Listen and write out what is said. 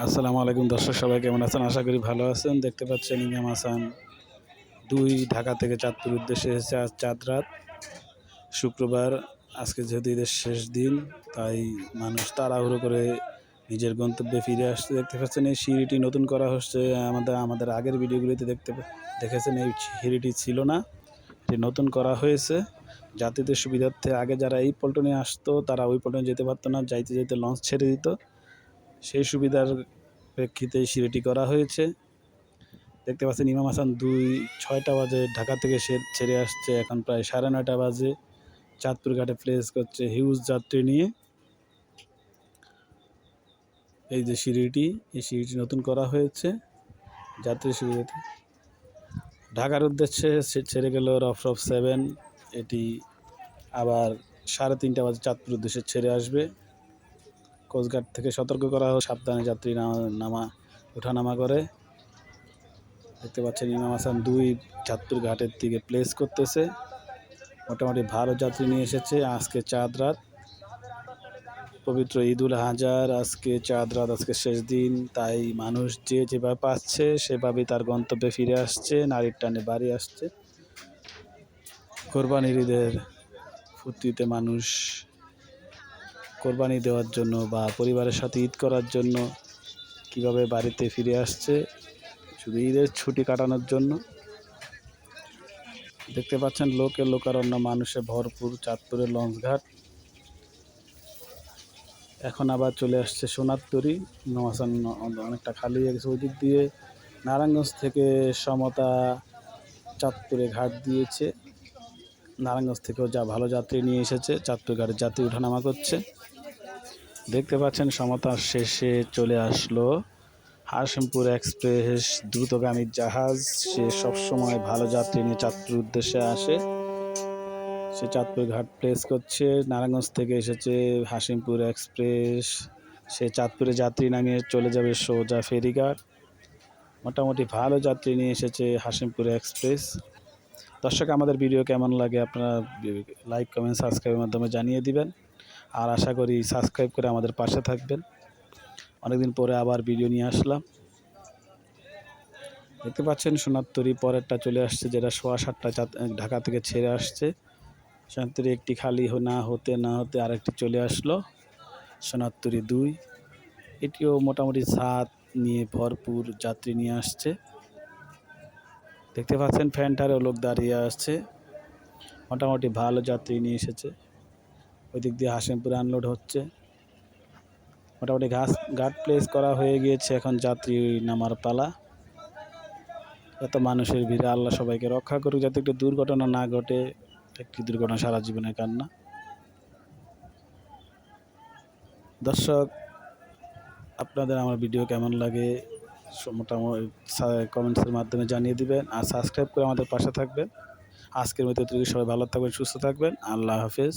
আসসালামু আলাইকুম দর্শক, সবাই কেমন আছেন? আশা করি ভালো আছেন। দেখতে পাচ্ছেন ইমাম হাসান দুই, ঢাকা থেকে চাঁদপুর উদ্দেশ্যে এসেছে আজ চাঁদ রাত। শুক্রবার, আজকে যেহেতু ঈদের শেষ দিন, তাই মানুষ তাড়াহুড়ো করে নিজের গন্তব্যে ফিরে আসতে দেখতে পাচ্ছেন এই সিঁড়িটি নতুন করা হচ্ছে। আমাদের আমাদের আগের ভিডিওগুলিতে দেখতে দেখেছেন এই সিঁড়িটি ছিল না, এটি নতুন করা হয়েছে। যাত্রীদের সুবিধার্থে আগে যারা এই পল্টনে আসতো, তারা ওই পল্টনে যেতে পারতো না, যাইতে যেতে লঞ্চ ছেড়ে দিত। সেই সুবিধার প্রেক্ষিতে সিঁড়িটি করা হয়েছে। দেখতে পাচ্ছেন, ইমাম হাসান দুই, ছয়টা বাজে ঢাকা থেকে সে ছেড়ে আসছে। এখন প্রায় সাড়ে নয়টা বাজে। চাঁদপুর ঘাটে প্লেস করছে হিউজ যাত্রী নিয়ে। এই যে সিঁড়িটি, এই সিঁড়িটি নতুন করা হয়েছে। যাত্রী সুবিধাতে ঢাকার উদ্দেশ্যে ছেড়ে গেল রফ রফ সেভেন। এটি আবার সাড়ে তিনটা বাজে চাঁদপুর উদ্দেশ্যে ছেড়ে আসবে। কোস্টগার্ড থেকে সতর্ক করা হোক সাবধানে যাত্রী নামা, ওঠানামা করে। দেখতে পাচ্ছেন ইমাম হাসান দুই চাঁদপুর ঘাটের দিকে প্লেস করতেছে। মোটামুটি ভালো যাত্রী নিয়ে এসেছে। আজকে চাঁদ রাত। পবিত্র ঈদুল হাজার আজকে চাঁদ রাত, আজকে শেষ দিন। তাই মানুষ যে যেভাবে পাচ্ছে, সেভাবেই তার গন্তব্যে ফিরে আসছে। নারীর টানে বাড়ি আসছে। কোরবানির ঈদের ফুর্তিতে মানুষ কোরবানি দেওয়ার জন্য বা পরিবারের সাথে ঈদ করার জন্য কীভাবে বাড়িতে ফিরে আসছে? শুধু ঈদের ছুটি কাটানোর জন্য। দেখতে পাচ্ছেন, লোকে লোকারণ্য, মানুষে ভরপুর চাঁদপুরের লঞ্চঘাট। এখন আবার চলে আসছে সোনারতরি নমাসান অনেকটা খালি হয়ে গেছে ওই দিক দিয়ে। নারায়ণগঞ্জ থেকে সমতা চাঁদপুরে ঘাট দিয়েছে। নারায়ণগঞ্জ থেকেও যা ভালো যাত্রী নিয়ে এসেছে চাঁদপুর ঘাটে যাত্রী ওঠানামা করছে। দেখতে পাচ্ছেন সমতার শেষে চলে আসলো হাসিমপুর এক্সপ্রেস, দ্রুতগামী জাহাজ। সে সবসময় ভালো যাত্রী নিয়ে চাঁদপুর উদ্দেশ্যে আসে। সে চাঁদপুর ঘাট প্লেস করছে, নারায়ণগঞ্জ থেকে এসেছে হাসিমপুর এক্সপ্রেস। সে চাঁদপুরে যাত্রী নামিয়ে চলে যাবে সোজা ফেরিঘাট। মোটামুটি ভালো যাত্রী নিয়ে এসেছে হাসিমপুর এক্সপ্রেস। দর্শক, আমাদের ভিডিও কেমন লাগে আপনারা লাইক কমেন্ট সাবস্ক্রাইবের মাধ্যমে জানিয়ে দিবেন। আর আশা করি সাবস্ক্রাইব করে আমাদের পাশে থাকবেন। অনেকদিন পরে আবার ভিডিও নিয়ে আসলাম। দেখতে পাচ্ছেন সোনারতরি পরেরটা চলে আসছে, যেটা সোয়া সাতটা ঢাকা থেকে ছেড়ে আসছে। সোনারতরি একটি খালি না হতে না হতে আরেকটি চলে আসলো। সোনারতরি দুই। এটিও মোটামুটি সাত নিয়ে ভরপুর যাত্রী নিয়ে আসছে। দেখতে পাচ্ছেন ফ্যানটারেও লোক দাঁড়িয়ে আসছে। মোটামুটি ভালো যাত্রী নিয়ে এসেছে। ওই দিক দিয়ে হাসিমপুরে আনলোড হচ্ছে। মোটামুটি ঘাস, ঘাট প্লেস করা হয়ে গিয়েছে এখন যাত্রী নামার পালা। এত মানুষের ভিড়ে আল্লাহ সবাইকে রক্ষা করুক, যাতে একটু দুর্ঘটনা না ঘটে, একটি দুর্ঘটনা সারা জীবনের কান্না। দর্শক, আপনাদের আমার ভিডিও কেমন লাগে? মোটামুটি কমেন্টসের মাধ্যমে জানিয়ে দিবেন আর সাবস্ক্রাইব করে আমাদের পাশে থাকবেন। আজকের মতো সবাই ভালো থাকবেন, সুস্থ থাকবেন। আল্লাহ হাফেজ।